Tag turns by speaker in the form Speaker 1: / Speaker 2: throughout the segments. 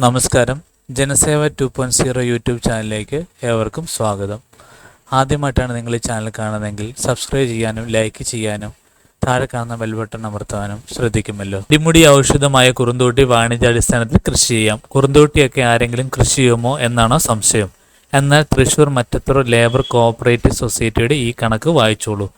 Speaker 1: നമസ്കാരം. Janaseva two point zero YouTube ചാനലിലേക്ക് ഏവർക്കും സ്വാഗതം. ആദ്യമായിട്ടാണ് നിങ്ങൾ ഈ ചാനൽ കാണുന്നതെങ്കിൽ സബ്സ്ക്രൈബ് ചെയ്യാനും ലൈക്ക് ചെയ്യാനും താഴെ കാണുന്ന ബെൽബട്ടൺ അമർത്താനും ശ്രദ്ധിക്കുമല്ലോ. ഇടിമുടി ഔഷധമായ കുറുന്തോട്ടി വാണിജ്യാടിസ്ഥാനത്തിൽ കൃഷി ചെയ്യാം. കുറുന്തോട്ടിയൊക്കെ ആരെങ്കിലും കൃഷി ചെയ്യുമോ എന്നാണോ സംശയം. എന്നാൽ തൃശൂർ മറ്റത്തൂർ ലേബർ കോഓപ്പറേറ്റീവ് സൊസൈറ്റിയുടെ ഈ കണക്ക് വായിച്ചോളൂ.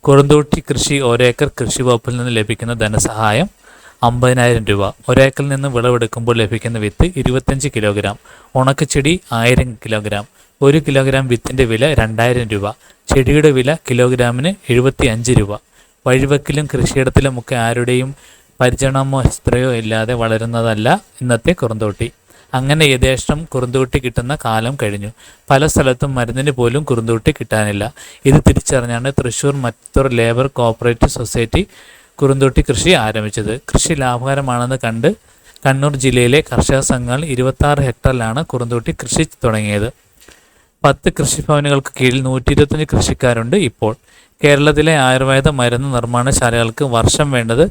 Speaker 1: കുറുന്തോട്ടി കൃഷി ഒരേക്കർ കൃഷി വകുപ്പിൽ നിന്ന് ലഭിക്കുന്ന ധനസഹായം അമ്പതിനായിരം രൂപ. ഒരേക്കറിൽ നിന്ന് വിളവെടുക്കുമ്പോൾ ലഭിക്കുന്ന വിത്ത് ഇരുപത്തഞ്ച് കിലോഗ്രാം. ഉണക്കച്ചെടി ആയിരം കിലോഗ്രാം. ഒരു കിലോഗ്രാം വിത്തിന്റെ വില രണ്ടായിരം രൂപ. ചെടിയുടെ വില കിലോഗ്രാമിന് എഴുപത്തി അഞ്ച് രൂപ. വഴിവെക്കിലും കൃഷിയിടത്തിലുമൊക്കെ ആരുടെയും പരിചരണമോ സ്പ്രേയോ ഇല്ലാതെ വളരുന്നതല്ല ഇന്നത്തെ കുറുന്തോട്ടി. അങ്ങനെ യഥേഷ്ടം കുറുന്തോട്ടി കിട്ടുന്ന കാലം കഴിഞ്ഞു. പല സ്ഥലത്തും മരുന്നിന് പോലും കുറുന്തോട്ടി കിട്ടാനില്ല. ഇത് തിരിച്ചറിഞ്ഞാണ് Thrissur Mattoor labour cooperative society കുറുന്തോട്ടി കൃഷി ആരംഭിച്ചത്. കൃഷി ലാഭകരമാണെന്ന് കണ്ട് കണ്ണൂർ ജില്ലയിലെ കർഷക സംഘങ്ങൾ ഇരുപത്തി ഹെക്ടറിലാണ് കുറുന്തൊട്ടി കൃഷി തുടങ്ങിയത്. പത്ത് കൃഷിഭവനുകൾക്ക് കീഴിൽ നൂറ്റി ഇരുപത്തഞ്ച് കൃഷിക്കാരുണ്ട് ഇപ്പോൾ. കേരളത്തിലെ ആയുർവേദ മരുന്ന് നിർമ്മാണശാലകൾക്ക് വർഷം വേണ്ടത്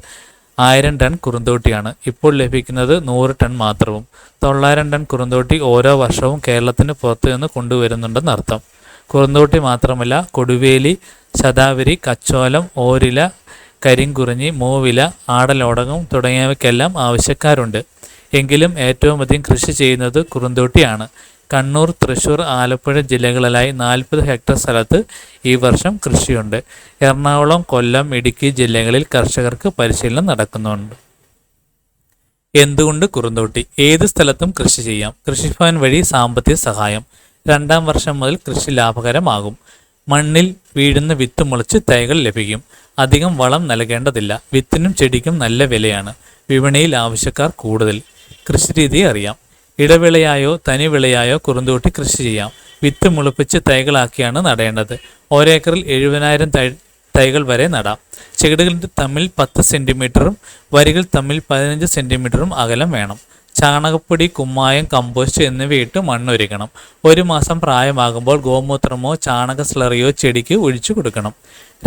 Speaker 1: ആയിരം ടൺ കുറുന്തോട്ടിയാണ്. ഇപ്പോൾ ലഭിക്കുന്നത് നൂറ് ടൺ മാത്രവും. തൊള്ളായിരം ടൺ കുറുന്തോട്ടി ഓരോ വർഷവും കേരളത്തിന് പുറത്തു നിന്ന് കൊണ്ടുവരുന്നുണ്ടെന്ന് അർത്ഥം കുറുന്തോട്ടി മാത്രമല്ല കൊടുവേലി ശതാവരി കച്ചോലം ഓരില കരിങ്കുറിഞ്ഞി മൂവില ആടലോടകം തുടങ്ങിയവയ്ക്കെല്ലാം ആവശ്യക്കാരുണ്ട്. എങ്കിലും ഏറ്റവും അധികം കൃഷി ചെയ്യുന്നത് കുറുന്തോട്ടിയാണ്. കണ്ണൂർ തൃശൂർ ആലപ്പുഴ ജില്ലകളിലായി നാൽപ്പത് ഹെക്ടർ സ്ഥലത്ത് ഈ വർഷം കൃഷിയുണ്ട്. എറണാകുളം കൊല്ലം ഇടുക്കി ജില്ലകളിൽ കർഷകർക്ക് പരിശീലനം നടക്കുന്നുണ്ട്. എന്തുകൊണ്ട് കുറുന്തോട്ടി? ഏത് സ്ഥലത്തും കൃഷി ചെയ്യാം. കൃഷിഭവൻ വഴി സാമ്പത്തിക സഹായം. രണ്ടാം വർഷം മുതൽ കൃഷി ലാഭകരമാകും. മണ്ണിൽ വീഴുന്ന വിത്ത് മുളച്ച് തൈകൾ ലഭിക്കും. അധികം വളം നൽകേണ്ടതില്ല. വിത്തിനും ചെടിക്കും നല്ല വിലയാണ്. വിപണിയിൽ ആവശ്യക്കാർ കൂടുതൽ. കൃഷി രീതി അറിയാം. ഇടവിളയായോ തനിവിളയായോ കുറുന്തോട്ടി കൃഷി ചെയ്യാം. വിത്ത് മുളപ്പിച്ച് തൈകളാക്കിയാണ് നടേണ്ടത്. ഒരേക്കറിൽ എഴുപതിനായിരം തൈ തൈകൾ വരെ നടാം. ചെടികളുടെ തമ്മിൽ പത്ത് സെന്റിമീറ്ററും വരികൾ തമ്മിൽ പതിനഞ്ച് സെന്റിമീറ്ററും അകലം വേണം. ചാണകപ്പൊടി കുമ്മായം കമ്പോസ്റ്റ് എന്നിവയിട്ട് മണ്ണൊരുക്കണം. ഒരു മാസം പ്രായമാകുമ്പോൾ ഗോമൂത്രമോ ചാണക സ്ലറിയോ ചെടിക്ക് ഒഴിച്ചു കൊടുക്കണം.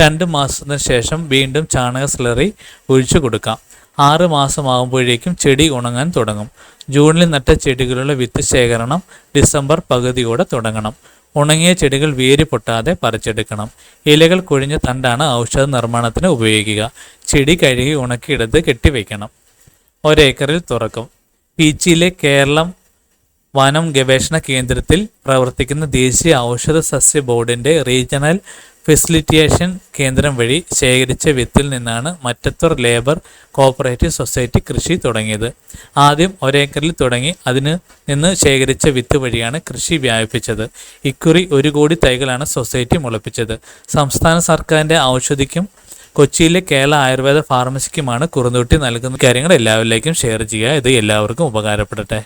Speaker 1: രണ്ട് മാസത്തിന് ശേഷം വീണ്ടും ചാണക സ്ലറി ഒഴിച്ചു കൊടുക്കാം. ആറ് മാസമാകുമ്പോഴേക്കും ചെടി ഉണങ്ങാൻ തുടങ്ങും. ജൂണിൽ നട്ട ചെടികളുടെ വിത്ത് ശേഖരണം ഡിസംബർ പകുതിയോടെ തുടങ്ങണം. ഉണങ്ങിയ ചെടികൾ വേര് പൊട്ടാതെ പറിച്ചെടുക്കണം. ഇലകൾ കൊഴിഞ്ഞ തണ്ടാണ് ഔഷധ നിർമ്മാണത്തിന് ഉപയോഗിക്കുക. ചെടി കഴുകി ഉണക്കിയെടുത്ത് കെട്ടിവെക്കണം. ഒരേക്കറിൽ തുറക്കും. പീച്ചിയിലെ കേരളം വനം ഗവേഷണ കേന്ദ്രത്തിൽ പ്രവർത്തിക്കുന്ന ദേശീയ ഔഷധ സസ്യ ബോർഡിന്റെ റീജിയണൽ ഫെസിലിറ്റേഷൻ കേന്ദ്രം വഴി ശേഖരിച്ച വിത്തിൽ നിന്നാണ് മറ്റത്തൂർ ലേബർ കോഓപ്പറേറ്റീവ് സൊസൈറ്റി കൃഷി തുടങ്ങിയത്. ആദ്യം ഒരേക്കറിൽ തുടങ്ങി അതിന് നിന്ന് ശേഖരിച്ച വിത്ത് വഴിയാണ് കൃഷി വ്യാപിപ്പിച്ചത്. ഇക്കുറി ഒരു കോടി തൈകളാണ് സൊസൈറ്റി മുളപ്പിച്ചത്. സംസ്ഥാന സർക്കാരിന്റെ ഔഷധിക്കും കൊച്ചിയിലെ കേരള ആയുർവേദ ഫാർമസിക്കുമാണ് കുറുന്തോട്ടി നൽകുന്ന കാര്യങ്ങൾ എല്ലാവരിലേക്കും ഷെയർ ചെയ്യുക. ഇത് എല്ലാവർക്കും ഉപകാരപ്പെടട്ടെ.